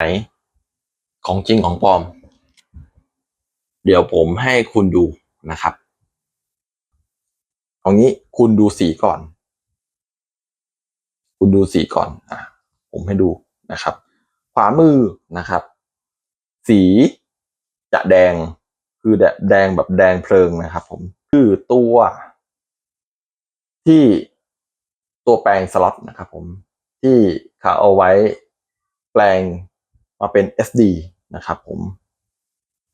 ไหน ของจริงของปลอม เดี๋ยวผมให้คุณดูนะครับเอางี้คุณดูสีก่อน คุณดูสีก่อนอะผมให้ดูนะครับ ขวามือนะครับ สีจะแดงคือแดแดงแบบแดงเพลิงนะครับ ผมคือตัวที่ตัวแปลงสล็อตนะครับ ผมที่เขาเอาไว้แปลง มาเป็น SD นะครับผม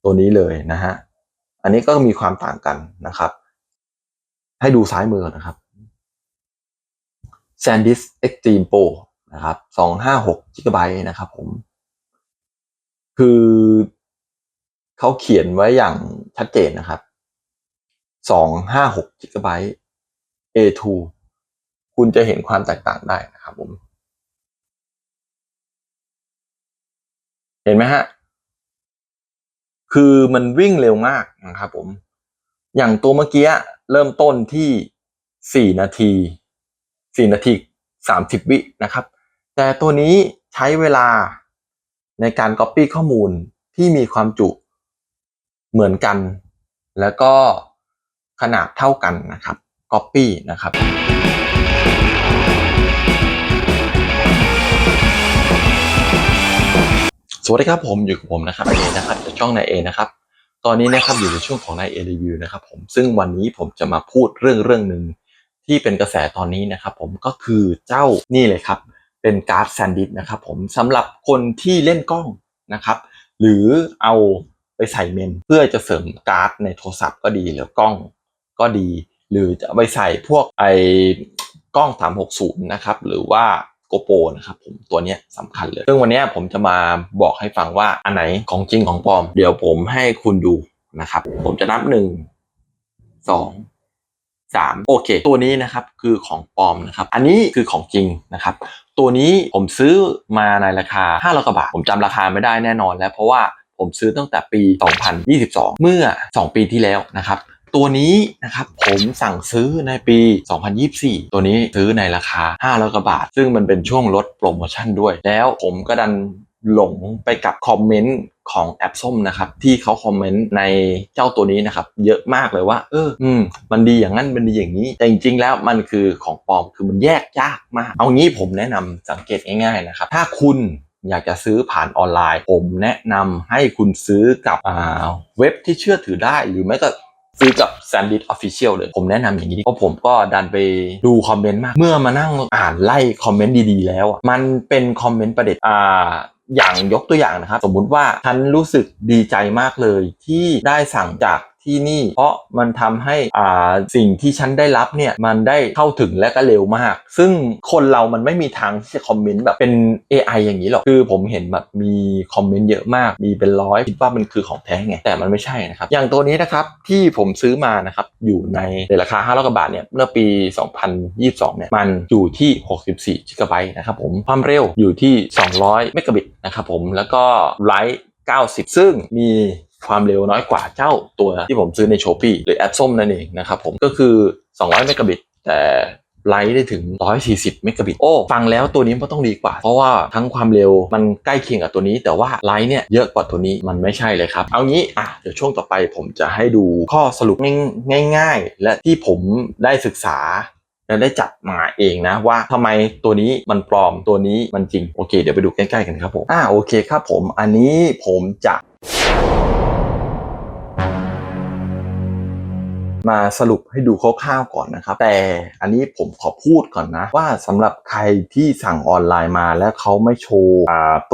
ตัวนี้เลยนะฮะอันนี้ก็มีความต่างกันนะครับ ให้ดูซ้ายมือนะครับ SanDisk Extreme Pro นะครับ256 GB นะครับผม คือเขาเขียนไว้อย่างชัดเจนนะครับ256 GB A2 คุณจะเห็นความแตกต่างได้นะครับผม เห็นไหมฮะ คือมันวิ่งเร็วมากนะครับผม อย่างตัวเมื่อกี้เริ่มต้นที่ 4 นาที 4 นาที 30 วินะครับ แต่ตัวนี้ใช้เวลาในการ Copy ข้อมูลที่มีความจุเหมือนกัน แล้วก็ขนาดเท่ากันนะครับ Copy นะครับ สวัสดีครับผมอยู่กับผมนะครับเอนะครับจากช่องนายเอนะครับตอนนี้นะครับอยู่ในช่วงของนายเอรีวิวนะครับผมซึ่งวันนี้ผมจะมาพูดเรื่องเรื่องหนึ่งที่เป็นกระแสตอนนี้นะครับผมก็คือเจ้านี่เลยครับ เป็นการ์ดแซนดิสนะครับผมสำหรับคนที่เล่นกล้องนะครับ หรือเอาไปใส่เมนเพื่อจะเสริมการ์ดในโทรศัพท์ก็ดีหรือกล้องก็ดี หรือจะไปใส่พวกไอ้กล้อง 360 นะครับหรือว่า โกโปรนะครับผมตัวนี้สำคัญเลย ซึ่งวันนี้ผมจะมาบอกให้ฟังว่าอันไหนของจริงของปลอม เดี๋ยวผมให้คุณดูนะครับ ผมจะนับหนึ่งสองสามโอเค ตัวนี้นะครับคือของปลอมนะครับ อันนี้คือของจริงนะครับตัวนี้ผมซื้อมาในราคา5 0 0กว่าบาท ผมจำราคาไม่ได้แน่นอนแล้วเพราะว่าผมซื้อตั้งแต่ปี 2022 เมื่อ 2 ปีที่แล้วนะครับ ตัวนี้นะครับผมสั่งซื้อในปี 2024 ตัวนี้ซื้อในราคา500กว่าบาท ซึ่งมันเป็นช่วงลดโปรโมชั่นด้วย แล้วผมก็ดันหลงไปกับคอมเมนต์ของแอปส้มนะครับ ที่เขาคอมเมนต์ในเจ้าตัวนี้นะครับ เยอะมากเลยว่า เออ อืม มันดีอย่างนั้นมันดีอย่างนี้ แต่จริงๆแล้วมันคือของปลอมคือมันแยกยากมาก เอางี้ผมแนะนำสังเกตง่ายๆนะครับ ถ้าคุณอยากจะซื้อผ่านออนไลน์ ผมแนะนำให้คุณซื้อกับเว็บที่เชื่อถือได้ หรือไม่ก็ ซื้อกับ Sandit Official เลย ผมแนะนำอย่างนี้เพราะผมก็ดันไปดูคอมเมนต์มาก เมื่อมานั่งอ่านไล่คอมเมนต์ดีๆ แล้วอะมันเป็นคอมเมนต์ประเด็นอ่าอย่างยกตัวอย่างนะครับ สมมุติว่าฉันรู้สึกดีใจมากเลยที่ได้สั่งจาก ที่นี่ เพราะมันทำให้อ่าสิ่งที่ฉันได้รับเนี่ยมันได้เข้าถึงและก็เร็วมาก ซึ่งคนเรามันไม่มีทางที่จะคอมเมนต์แบบเป็น AI อย่างนี้หรอกคือผมเห็นแบบมีคอมเมนต์เยอะมาก มีเป็นร้อยคิดว่ามันคือของแท้ไง แต่มันไม่ใช่นะครับ อย่างตัวนี้นะครับที่ผมซื้อมานะครับอยู่ในในราคา5 0 0กว่าบาทเนี่ยเมื่อปี 2022เนี่ยมันอยู่ที่ 64 g b นะครับผมความเร็วอยู่ที่ 200 เมกะบิตนะครับผมแล้วก็ไลท์90 ซึ่งมี ความเร็วน้อยกว่าเจ้าตัวที่ผมซื้อใน s h อ p e e หรือแอปส้มนั่นเองนะครับผมก็คือ 200 เมกะบิต แต่ไลท์ได้ถึง 140 เมกะบิต โอ้ ฟังแล้วตัวนี้มันต้องดีกว่า เพราะว่าทั้งความเร็วมันใกล้เคียงกับตัวนี้ แต่ว่าไลท์เนี่ยเยอะกว่าตัวนี้มันไม่ใช่เลยครับ เอางี้ อะ เดี๋ยวช่วงต่อไปผมจะให้ดูข้อสรุปง่ายๆ และที่ผมได้ศึกษาและได้จับมาเองนะว่าทำไมตัวนี้มันปลอมตัวนี้มันจริง โอเค เดี๋ยวไปดูใกล้ๆกันครับผม อ่าโอเคครับผม อันนี้ผมจะ มาสรุปให้ดูคร่าวๆก่อนนะครับ แต่อันนี้ผมขอพูดก่อนนะ ว่าสำหรับใครที่สั่งออนไลน์มาแล้วเขาไม่โชว์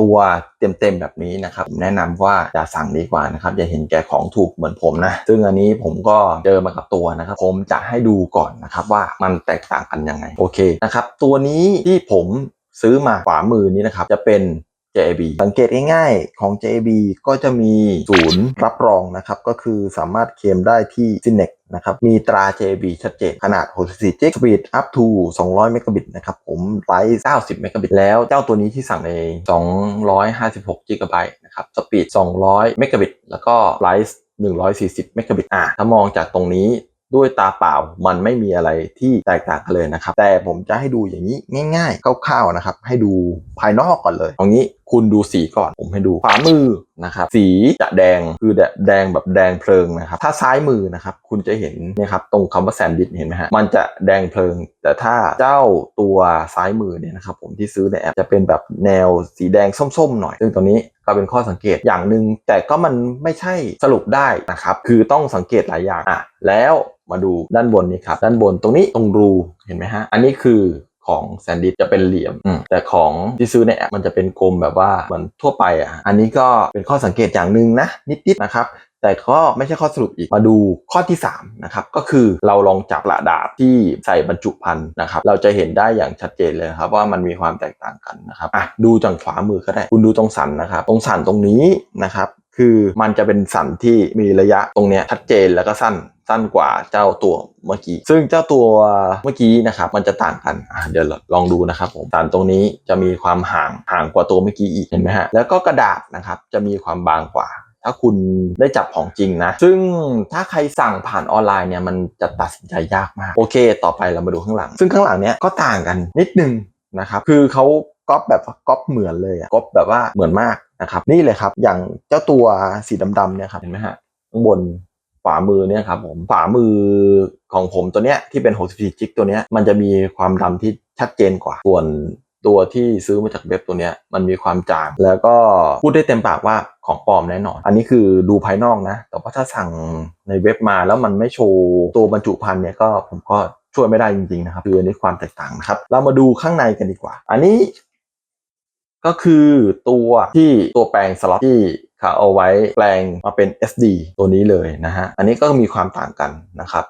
ตัวเต็มๆแบบนี้นะครับผมแนะนำว่าอย่าสั่งดีกว่านะครับอย่าเห็นแก่ของถูกเหมือนผมนะ ซึ่งอันนี้ผมก็เจอมากับตัวนะครับ ผมจะให้ดูก่อนนะครับว่ามันแตกต่างกันยังไงโอเคนะครับตัวนี้ที่ผมซื้อมาขวามือนี้นะครับจะเป็น JB สังเกตง่ายๆ ของ JB ก็จะมีศูนย์รับรองนะครับ ก็คือสามารถเคลมได้ที่ Cinex นะครับ มีตรา JB ชัดเจน ขนาด 64 g b speed up to 200 megabit นะครับ ผมไลท์90 megabit แล้วเจ้าตัวนี้ที่สั่งใน 256 g b นะครับ สปีด 200 megabit แล้วก็ไลท์140 megabit อะ ถ้ามองจากตรงนี้ด้วยตาเปล่ามันไม่มีอะไรที่แตกต่างกันเลยนะครับ แต่ผมจะให้ดูอย่างนี้ง่ายๆคร่าวๆนะครับ ให้ดูภายนอกก่อนเลยตรงนี้ คุณดูสีก่อนผมให้ดูขวามือนะครับสีจะแดงคือแดงแบบแดงเพลิงนะครับถ้าซ้ายมือนะครับคุณจะเห็นนี่ยครับตรงคำว่าแซนดิสเห็นไหมฮะมันจะแดงเพลิง แต่ถ้าเจ้าตัวซ้ายมือเนี่ยนะครับผมที่ซื้อในแอปจะเป็นแบบแนวสีแดงส้มๆหน่อย ซึ่งตรงนี้ก็เป็นข้อสังเกตอย่างหนึ่งแต่ก็มันไม่ใช่สรุปได้นะครับคือต้องสังเกตหลายอย่างอะแล้วมาดูด้านบนนี้ครับด้านบนตรงนี้ตรงรูเห็นไหมฮะอันนี้คือ ของแซนดิสจะเป็นเหลี่ยมอืมแต่ของที่ซื้อในแอปมันจะเป็นกลมแบบว่าเหมือนทั่วไปอะอันนี้ก็เป็นข้อสังเกตอย่างหนึ่งนะ นิดๆนะครับแต่ก็ไม่ใช่ข้อสรุปอีกมาดูข้อที่3นะครับก็คือเราลองจับกระดาษที่ใส่บรรจุภัณฑ์นะครับเราจะเห็นได้อย่างชัดเจนเลยครับว่ามันมีความแตกต่างกันนะครับอะดูจากขวามือก็ได้คุณดูตรงสันนะครับตรงสันตรงนี้นะครับคือมันจะเป็นสันที่มีระยะตรงเนี้ยชัดเจนแล้วก็สั้น สั้นกว่าเจ้าตัวเมื่อกี้ ซึ่งเจ้าตัวเมื่อกี้นะครับมันจะต่างกันเดี๋ยวลองดูนะครับผมสันตรงนี้จะมีความห่างห่างกว่าตัวเมื่อกี้อีกเห็นไหมฮะแล้วก็กระดาษนะครับจะมีความบางกว่าถ้าคุณได้จับของจริงนะ ซึ่งถ้าใครสั่งผ่านออนไลน์เนี่ยมันจะตัดสินใจยากมาก โอเค ต่อไปเรามาดูข้างหลัง ซึ่งข้างหลังเนี้ยก็ต่างกันนิดนึงนะครับ คือเขาก๊อปแบบก๊อปเหมือนเลยอะก๊อปแบบว่าเหมือนมากนะครับ นี่เลยครับ อย่างเจ้าตัวสีดำๆเนี่ยครับ เห็นไหมฮะ ข้างบน ขวามือเนี่ยครับผมขวามือของผมตัวเนี้ยที่เป็น 64 จิกตัวเนี้ยมันจะมีความดำที่ชัดเจนกว่า ส่วนตัวที่ซื้อมาจากเว็บตัวเนี้ยมันมีความจาง แล้วก็พูดได้เต็มปากว่าของปลอมแน่นอน อันนี้คือดูภายนอกนะ แต่ว่าถ้าสั่งในเว็บมาแล้วมันไม่โชว์ตัวบรรจุภัณฑ์เนี่ยก็ผมก็ช่วยไม่ได้จริงๆนะครับคืออันนี้ความแตกต่างนะครับ เรามาดูข้างในกันดีกว่า อันนี้ก็คือตัวที่ตัวแปลงสล็อตที่ เขาเอาไว้แปลงมาเป็น SD ตัวนี้เลยนะฮะ อันนี้ก็มีความต่างกันนะครับ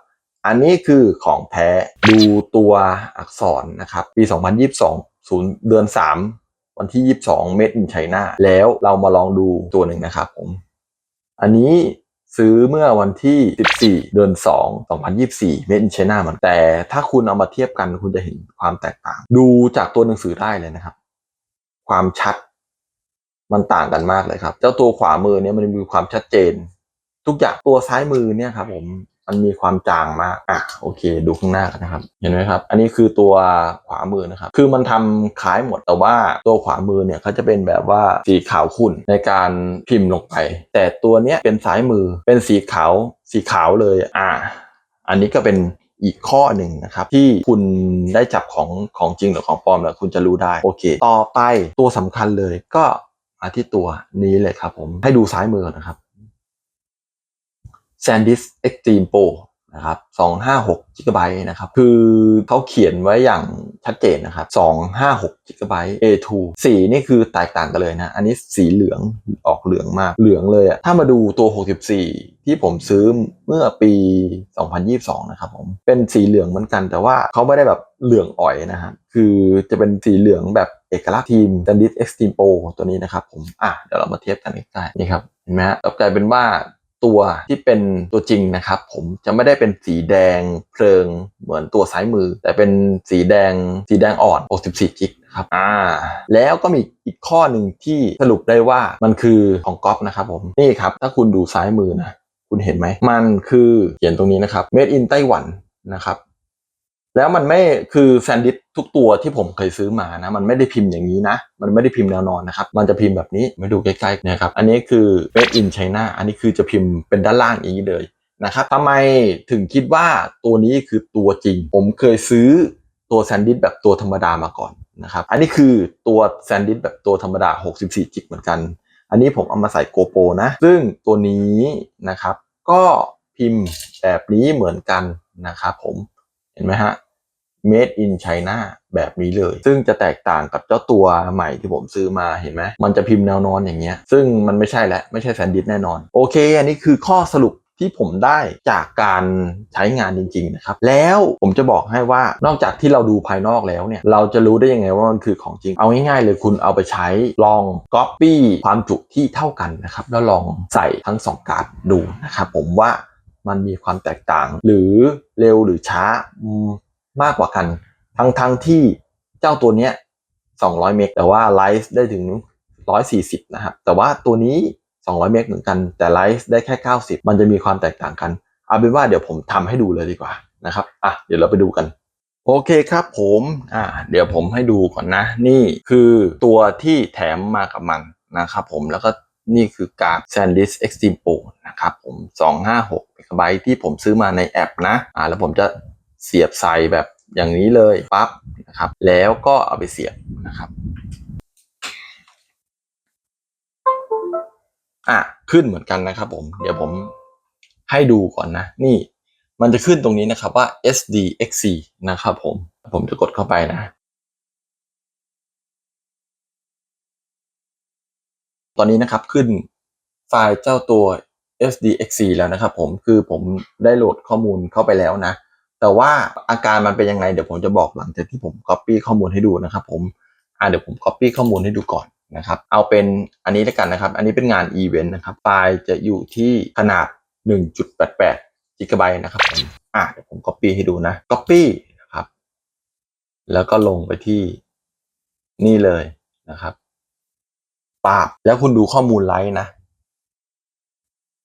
อันนี้คือของแท้ดูตัวอักษรนะครับ ปี 2022 0เดือน 3 วันที่ 22 Made in China แล้วเรามาลองดูตัวหนึ่งนะครับผม อันนี้ซื้อเมื่อวันที่ 14 เดือน 2 2024 Made in China เหมือนแต่ถ้าคุณเอามาเทียบกันคุณจะเห็นความแตกต่าง ดูจากตัวหนังสือได้เลยนะครับ ความชัด มันต่างกันมากเลยครับ เจ้าตัวขวามือเนี่ยมันมีความชัดเจน ทุกอย่างตัวซ้ายมือเนี่ยครับผมมันมีความจางมากอะโอเค ดูข้างหน้ากันนะครับ เห็นไหมครับ อันนี้คือตัวขวามือนะครับ คือมันทำคล้ายหมดแต่ว่าตัวขวามือเนี่ยเขาจะเป็นแบบว่าสีขาวขุ่นในการพิมพ์ลงไป แต่ตัวเนี้ยเป็นซ้ายมือเป็นสีขาว สีขาวเลยอะอันนี้ก็เป็นอีกข้อหนึ่งนะครับ ที่คุณได้จับของของจริงหรือของปลอมแล้วคุณจะรู้ได้โอเค ต่อไปตัวสำคัญเลยก็ มาที่ตัวนี้เลยครับผมให้ดูซ้ายมือนะครับ SanDisk Extreme Pro นะครับ256 GB นะครับ คือเขาเขียนไว้อย่าง ชัดเจนนะครับ256 GB A2 สีนี่คือแตกต่างกันเลยนะ อันนี้สีเหลืองออกเหลืองมากเหลืองเลยอะถ้ามาดูตัว 64 ที่ผมซื้อเมื่อปี 2022 นะครับผมเป็นสีเหลืองเหมือนกัน แต่ว่าเขาไม่ได้แบบเหลืองอ่อยนะครับคือจะเป็นสีเหลืองแบบเอกลักษณ์ทีม SanDisk Extreme Pro ตัวนี้นะครับผมอะเดี๋ยวเรามาเทียบกันใกล้ๆนี่ครับเห็นไหมฮะกลายเป็นว่า ตัวที่เป็นตัวจริงนะครับ ผมจะไม่ได้เป็นสีแดงเพลิงเหมือนตัวซ้ายมือ แต่เป็นสีแดงสีแดงอ่อน 64จิกนะครับอ่าแล้วก็มีอีกข้อหนึ่งที่สรุปได้ว่ามันคือของก๊อฟนะครับผมนี่ครับ ถ้าคุณดูซ้ายมือนะ คุณเห็นไหม มันคือเขียนตรงนี้นะครับ made in ไต้หวันนะครับ แล้วมันไม่คือแซนดิสทุกตัวที่ผมเคยซื้อมานะ มันไม่ได้พิมพ์อย่างนี้นะ มันไม่ได้พิมพ์แนวนอนนะครับ มันจะพิมพ์แบบนี้มาดูใกล้ๆนี่ยครับ อันนี้คือ made in China อันนี้คือจะพิมพ์เป็นด้านล่างอย่างนี้เลยนะครับทำไมถึงคิดว่าตัวนี้คือตัวจริง ผมเคยซื้อตัวแซนดิสแบบตัวธรรมดามาก่อนนะครับ อันนี้คือตัวแซนดิสแบบตัวธรรมดา 64 จิกเหมือนกัน อันนี้ผมเอามาใส่โกโปรนะ ซึ่งตัวนี้นะครับ ก็พิมพ์แบบนี้เหมือนกันนะครับผม ห็นไหมฮะ made in China แบบนี้เลย ซึ่งจะแตกต่างกับเจ้าตัวใหม่ที่ผมซื้อมาเห็นไหมมันจะพิมพ์แนวนอนอย่างเงี้ย ซึ่งมันไม่ใช่แล้วไม่ใช่แซนดิสแน่นอน โอเค อันนี้คือข้อสรุปที่ผมได้จากการใช้งานจริง ๆ นะครับ แล้วผมจะบอกให้ว่านอกจากที่เราดูภายนอกแล้วเนี่ย เราจะรู้ได้ยังไงว่ามันคือของจริง เอาง่ายๆเลยคุณเอาไปใช้ลองก๊อปปี้ความจุที่เท่ากันนะครับ แล้วลองใส่ทั้งสองการ์ดดูนะครับผมว่า มันมีความแตกต่าง หรือเร็วหรือช้ามมากกว่ากัน ทั้งทั้งที่เจ้าตัวเนี้ย 200 เมกแต่ว่าไลฟ์ได้ถึง 140 นะครับ แต่ว่าตัวนี้ 200 เมกเหมือนกันแต่ไลฟ์ได้แค่ 90 มันจะมีความแตกต่างกันเอาเป็นว่าเดี๋ยวผมทำให้ดูเลยดีกว่านะครับอะเดี๋ยวเราไปดูกันโอเคครับผมอ่าเดี๋ยวผมให้ดูก่อนนะ นี่คือตัวที่แถมมากับมันนะครับผมแล้วก็ นี่คือการ์ด SanDisk Extreme Pro นะครับผม 256 MB ที่ผมซื้อมาในแอปนะอ่าแล้วผมจะเสียบใส่แบบอย่างนี้เลยปั๊บนะครับแล้วก็เอาไปเสียบนะครับอะขึ้นเหมือนกันนะครับผม เดี๋ยวผมให้ดูก่อนนะ นี่มันจะขึ้นตรงนี้นะครับว่า SDXC นะครับผม ผมจะกดเข้าไปนะ ตอนนี้นะครับขึ้นไฟล์เจ้าตัว SDXC แล้วนะครับผมคือผมได้โหลดข้อมูลเข้าไปแล้วนะ แต่ว่าอาการมันเป็นยังไงเดี๋ยวผมจะบอกหลังจากที่ผม Copy ข้อมูลให้ดูนะครับผมอ่าเดี๋ยวผม Copy ข้อมูลให้ดูก่อนนะครับ เอาเป็นอันนี้แล้วกันนะครับ อันนี้เป็นงานอีเวนต์นะครับ ไฟล์จะอยู่ที่ขนาด 1.88กิกะไบต์นะครับอ่าเดี๋ยวผม Copy ให้ดูนะ Copy นะครับ แล้วก็ลงไปที่นี่เลยนะครับ ปาบแล้วคุณดูข้อมูลไลฟ์นะ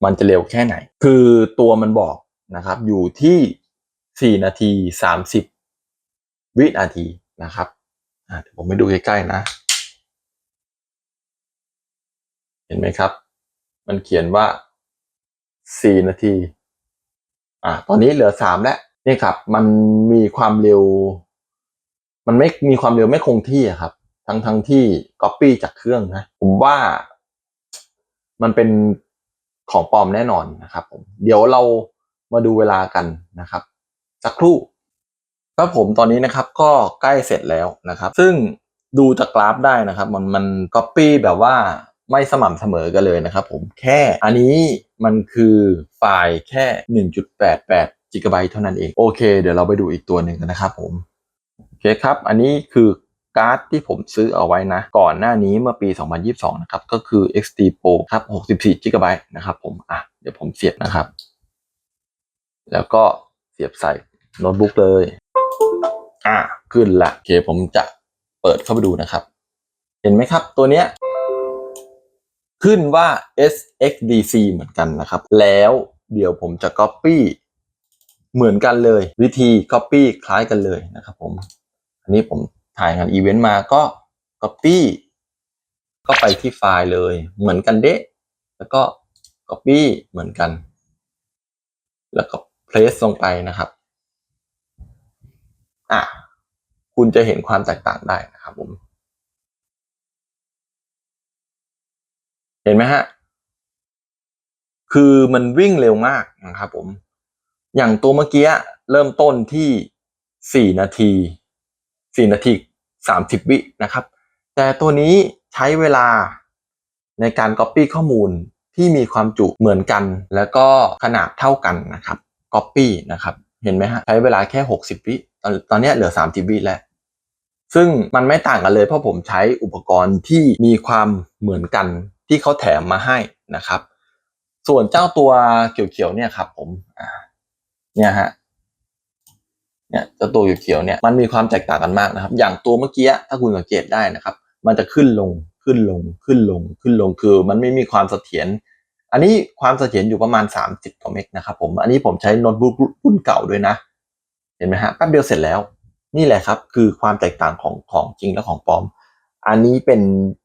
มันจะเร็วแค่ไหน คือตัวมันบอกนะครับ อยู่ที่ 4 นาที 30 วินาทีนะครับผมไปดูใกล้ๆนะ เห็นไหมครับ มันเขียนว่า 4 นาที อะตอนนี้เหลือ 3 แล้วนี่ครับ มันมีความเร็ว มันไม่มีความเร็วไม่คงที่ครับ ทั้งทั้งที่ Copy จากเครื่องนะ ผมว่ามันเป็นของปลอมแน่นอนนะครับผมเดี๋ยวเรามาดูเวลากันนะครับ สักครู่ครับผมตอนนี้นะครับก็ใกล้เสร็จแล้วนะครับ ซึ่งดูจากกราฟได้นะครับ มันมัน Copy แบบว่าไม่สม่ำเสมอกันเลยนะครับผมแค่อันนี้มันคือไฟล์แค่ 1.88กิกะไบต์เท่านั้นเอง โอเค เดี๋ยวเราไปดูอีกตัวหนึ่งกันนะครับผม โอเคครับ อันนี้คือ การ์ดที่ผมซื้อเอาไว้นะ ก่อนหน้านี้เมื่อปี 2022 นะครับ ก็คือ XT Pro ครับ 64 GB นะครับผม อะ เดี๋ยวผมเสียบนะครับ แล้วก็เสียบใส่โน้ตบุ๊กเลย อะ ขึ้นละโอเค ผมจะเปิดเข้าไปดูนะครับ เห็นไหมครับตัวเนี้ยขึ้นว่า SXDC เหมือนกันนะครับ แล้วเดี๋ยวผมจะ Copy เหมือนกันเลย วิธี Copy คล้ายกันเลยนะครับผม อันนี้ผม ถ่ายงานอีเวนต์มาก็ Copy ก็ไปที่ไฟล์เลย เหมือนกันเดะแล้วก็ Copy เหมือนกัน แล้วก็ Place ลงไปนะครับ อะ คุณจะเห็นความแตกต่างได้นะครับผม เห็นไหมฮะ คือมันวิ่งเร็วมากนะครับผม อย่างตัวเมื่อกี้เริ่มต้นที่ 4 นาที 4 นาที 30 วินะครับ แต่ตัวนี้ใช้เวลาในการ Copy ข้อมูลที่มีความจุเหมือนกัน แล้วก็ขนาดเท่ากันนะครับ Copy นะครับเห็นไหมฮะใช้เวลาแค่ 60 วิตอนตอนนี้เหลือ 30 วิแล้ว ซึ่งมันไม่ต่างกันเลยเพราะผมใช้อุปกรณ์ที่มีความเหมือนกันที่เขาแถมมาให้นะครับ ส่วนเจ้าตัวเขียวๆเนี่ยครับผมเนี่ยฮะ เนี่ยเจ้าตัวเขียวๆเนี่ยมันมีความแตกต่างกันมากนะครับ อย่างตัวเมื่อกี้ถ้าคุณสังเกตได้นะครับ มันจะขึ้นลงขึ้นลงขึ้นลงขึ้นลงคือ มันไม่มีความเสถียรอันนี้ความเสถียรอยู่ประมาณ 30กว่าเมกนะครับผมอันนี้ผมใช้โน้ตบุ๊กรุ่นเก่าด้วยนะ เห็นไหมฮะแป๊บเดียวเสร็จแล้ว นี่แหละครับ คือความแตกต่างของของจริงและของปลอม อันนี้เป็น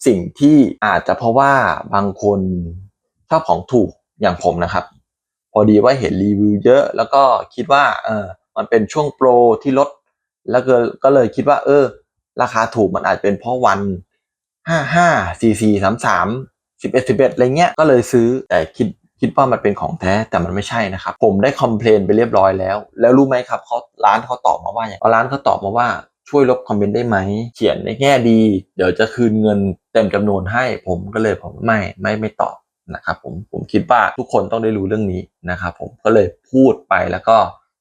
สิ่งที่อาจจะเพราะว่าบางคนชอบของถูกอย่างผมนะครับ พอดีว่าเห็นรีวิวเยอะ แล้วก็คิดว่าเออ มันเป็นช่วงโปรที่ลด แล้วก็ก็เลยคิดว่า เออ ราคาถูกมันอาจเป็นเพราะวันห้าห้าสี่สี่สามสามสิบเอ็ดสิบเอ็ดอะไรเงี้ยก็เลยซื้อแต่คิดคิดว่ามันเป็นของแท้แต่มันไม่ใช่นะครับ ผมได้คอมเพลนไปเรียบร้อยแล้ว แล้วรู้ไหมครับเขาร้านเขาตอบมาว่าอย่างร้านเขาตอบมาว่าช่วยลบคอมเมนต์ได้ไหม เขียนในแง่ดี เดี๋ยวจะคืนเงินเต็มจำนวนให้ ผมก็เลยผมไม่ไม่ไม่ตอบนะครับผมผมคิดว่าทุกคนต้องได้รู้เรื่องนี้นะครับผมก็เลยพูดไปแล้วก็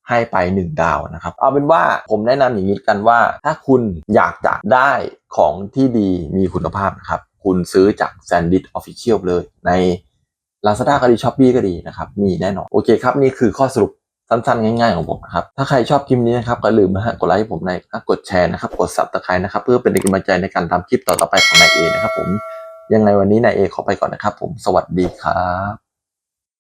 ให้ไปหนึ่งดาวนะครับ เอาเป็นว่าผมแนะนำอย่างนี้กันว่า ถ้าคุณอยากจะได้ของที่ดีมีคุณภาพนะครับ คุณซื้อจาก Sandit Official เลยใน Lazada ก็ดี Shopee ก็ดีนะครับ มีแน่นอน โอเคครับ นี่คือข้อสรุปสั้นๆ ง่ายๆ ของผมนะครับ ถ้าใครชอบคลิปนี้นะครับก็ลืมนะฮะกดไลค์ผมในกดแชร์นะครับ กด Subscribe นะครับ เพื่อเป็นกำลังใจในการทำคลิปต่อๆไปของนายเอนะครับผมยังไงวันนี้นายเอขอไปก่อนนะครับ ผมสวัสดีครับ